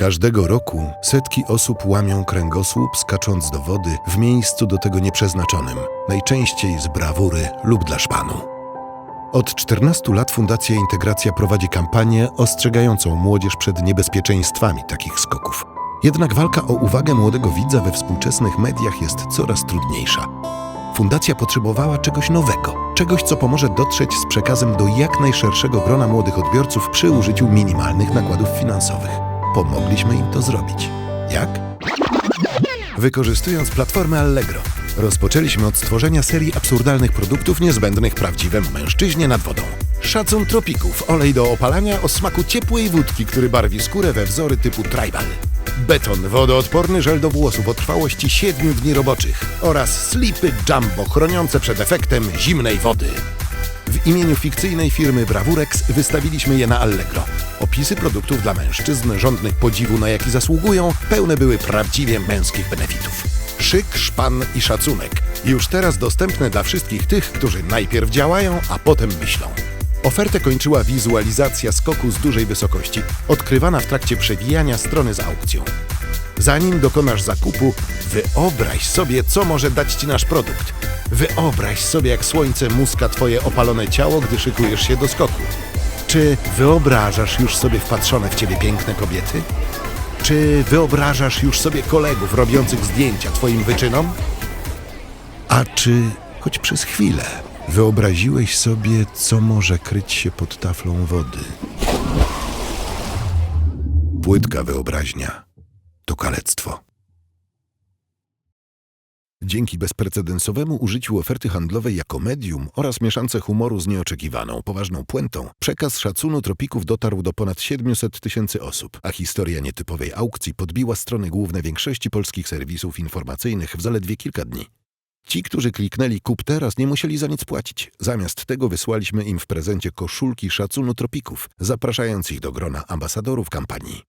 Każdego roku setki osób łamią kręgosłup skacząc do wody w miejscu do tego nieprzeznaczonym, najczęściej z brawury lub dla szpanu. Od 14 lat Fundacja Integracja prowadzi kampanię ostrzegającą młodzież przed niebezpieczeństwami takich skoków. Jednak walka o uwagę młodego widza we współczesnych mediach jest coraz trudniejsza. Fundacja potrzebowała czegoś nowego, czegoś, co pomoże dotrzeć z przekazem do jak najszerszego grona młodych odbiorców przy użyciu minimalnych nakładów finansowych. Pomogliśmy im to zrobić. Jak? Wykorzystując platformę Allegro, rozpoczęliśmy od stworzenia serii absurdalnych produktów niezbędnych prawdziwemu mężczyźnie nad wodą. Szacun tropików, olej do opalania o smaku ciepłej wódki, który barwi skórę we wzory typu tribal. Beton wodoodporny żel do włosów o trwałości 7 dni roboczych oraz slipy jumbo chroniące przed efektem zimnej wody. W imieniu fikcyjnej firmy Brawurex wystawiliśmy je na Allegro. Opisy produktów dla mężczyzn żądnych podziwu, na jaki zasługują, pełne były prawdziwie męskich benefitów. Szyk, szpan i szacunek. Już teraz dostępne dla wszystkich tych, którzy najpierw działają, a potem myślą. Ofertę kończyła wizualizacja skoku z dużej wysokości, odkrywana w trakcie przewijania strony z aukcją. Zanim dokonasz zakupu, wyobraź sobie, co może dać Ci nasz produkt. Wyobraź sobie, jak słońce muska Twoje opalone ciało, gdy szykujesz się do skoku. Czy wyobrażasz już sobie wpatrzone w Ciebie piękne kobiety? Czy wyobrażasz już sobie kolegów robiących zdjęcia Twoim wyczynom? A czy, choć przez chwilę, wyobraziłeś sobie, co może kryć się pod taflą wody? Płytka wyobraźnia to kalectwo. Dzięki bezprecedensowemu użyciu oferty handlowej jako medium oraz mieszance humoru z nieoczekiwaną, poważną puentą, przekaz szacunu tropików dotarł do ponad 700 tysięcy osób, a historia nietypowej aukcji podbiła strony główne większości polskich serwisów informacyjnych w zaledwie kilka dni. Ci, którzy kliknęli kup teraz, nie musieli za nic płacić. Zamiast tego wysłaliśmy im w prezencie koszulki szacunu tropików, zapraszając ich do grona ambasadorów kampanii.